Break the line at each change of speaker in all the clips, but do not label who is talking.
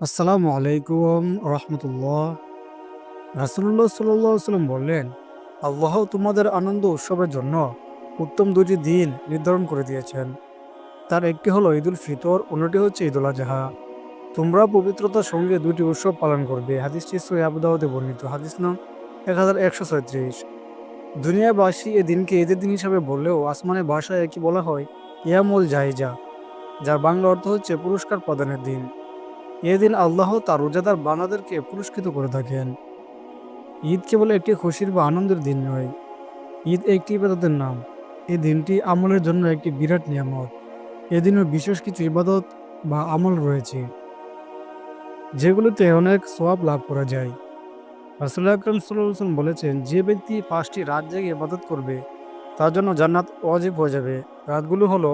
আসসালামু আলাইকুম রহমতুল্লাহ। রাসুল্লাহ সাল্লাহ সাল্লাম বললেন, আল্লাহ তোমাদের আনন্দ উৎসবের জন্য উত্তম দুটি দিন নির্ধারণ করে দিয়েছেন। তার একটি হলো ঈদুল ফিতর, অন্যটি হচ্ছে ঈদুল আজহা। তোমরা পবিত্রতার সঙ্গে দুটি উৎসব পালন করবে। হাদিসটি আবুদাহতে বর্ণিত। হাদিস নাম এক হাজার একশো ছয়ত্রিশ। দুনিয়াবাসী এ দিনকে ঈদের দিন হিসাবে বললেও আসমানের ভাষায় একই বলা হয় ইয়ামুল জাহিজা, যার বাংলা অর্থ হচ্ছে পুরস্কার প্রদানের দিন। এদিন আল্লাহ তার রোজাদার বানাদেরকে পুরস্কৃত করে থাকেন। ঈদ কেবল একটি খুশির বা আনন্দের দিন নয়, ঈদ একটি ইবাদতের নাম। এই দিনটি আমলের জন্য একটি বিরাট নিয়ামত। এদিনও বিশেষ কিছু ইবাদত বা আমল রয়েছে, যেগুলোতে অনেক সোয়াব লাভ করা যায়। রাসুল্লাহ আকরম বলেছেন, যে ব্যক্তি পাঁচটি রাত জেগে ইবাদত করবে, তার জন্য জান্নাত অজীব হয়ে যাবে। রাতগুলো হলো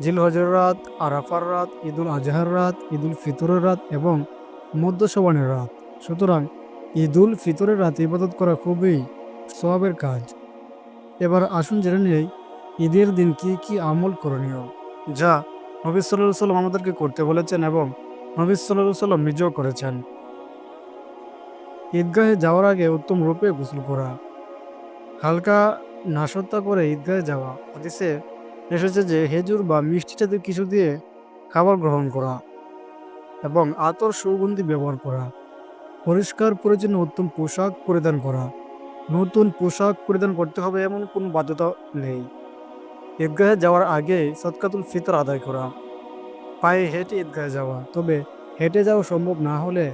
জিল হজর রাত, আরাফার রাত, ঈদুল আজহার রাত, ঈদুল ফিতরের রাত এবং মধ্য সবানের রাত। সুতরাং ঈদুল ফিতরের রাত ইবাদত করা খুবই সবাবের কাজ। এবার আসুন জেনে নেই, ঈদের দিন কি কি আমল করণীয়? যা নবী সাল্লাহ সাল্লাম আমাদেরকে করতে বলেছেন এবং নবী সাল্লাহ সাল্লাম নিজেও করেছেন। ঈদগাহে যাওয়ার আগে উত্তম রূপে গোসল করা। হালকা নাশতা করে ঈদগাহে যাওয়া। হাদিসে এসেছে যে হেজুর বা মিষ্টি জাতীয় কিছু দিয়ে খাবার গ্রহণ করা এবং আতর সুগন্ধি ব্যবহার করা, পরিষ্কার, পরিচ্ছন্ন, উত্তম পোশাক পরিধান করা, নতুন পোশাক পরিধান করতে হবে এমন কোনো বাধ্যতা নেই। ঈদগাহে যাওয়ার আগে সৎকাতুল ফিতর আদায় করা, পায়ে হেঁটে ঈদগাহে যাওয়া, তবে হেঁটে যাওয়া সম্ভব না হলে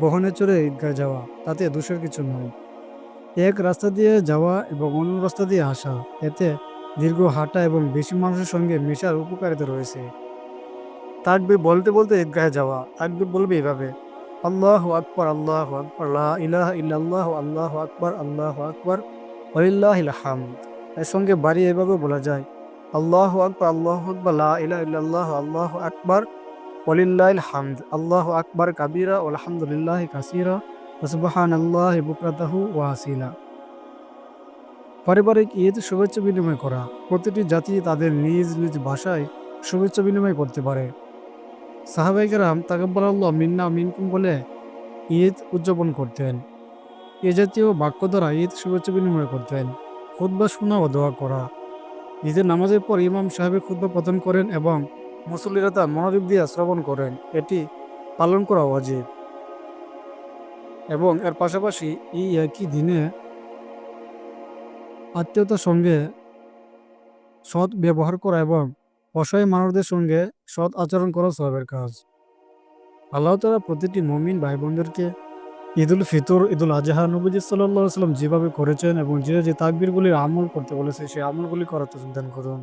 বহনে চড়ে ঈদগাহে যাওয়া, তাতে দোষের কিছু নয় এক রাস্তা দিয়ে যাওয়া এবং অন্য রাস্তা দিয়ে আসা, এতে দীর্ঘ হাঁটা এবং বেশি মানুষের সঙ্গে মেশার উপকারিতা রয়েছে। তাকবি বলতে বলতে ঈদগাহে যাওয়া তাকবি বলবে এভাবে, আল্লাহ আকবর আল্লাহ আকবর, লা ইলাহা আল্লাহ আকবর আল্লাহ আকবর ওলিল্লাহিল হামদ। এর সঙ্গে বাড়ি এভাবে বলা যায়, আল্লাহ আকবর আল্লাহ আকবর, লা ইলাহা আল্লাহ আকবর ওলিল্লাহিল হামদ। আল্লাহ আকবর কাবিরা আলহামদুলিল্লাহ কাসিরা সুবহান আল্লাহ বুকরাতাহু ওয়াসিলা পারিবারিক ঈদ, শুভেচ্ছা বিনিময় করা প্রতিটি জাতি তাদের নিজ নিজ ভাষায় শুভেচ্ছা বিনিময় করতে পারে। সাহাবাইকেরাম তাকাব্বাল আল্লাহ মিন্না মিনকুম বলে ঈদ উদযাপন করতেন। এ জাতীয় বাক্য দ্বারা ঈদ শুভেচ্ছা বিনিময় করতেন খুদ্া শোনা ও দোয়া করা। ঈদের নামাজের পর ইমাম সাহেবের খুদ্া প্রদান করেন এবং মুসল্লিরা তা মনোযোগ দিয়ে শ্রবণ করেন। এটি পালন করা অজীব এবং এর পাশাপাশি এই একই দিনে আত্মীয়তার সঙ্গে সৎ ব্যবহার করা এবং অসহায় মানুষদের সঙ্গে সৎ আচরণ করা সবের কাজ। আল্লাহ তালা প্রতিটি মমিন ভাই বোনদেরকে ঈদুল ফিতর, ঈদুল আজহা নবীজি সাল্লাহ সাল্লাম যেভাবে করেছেন এবং যে যে তাকবিরগুলির আমল করতে বলেছে, সেই আমলগুলি করার তো সন্ধান করুন।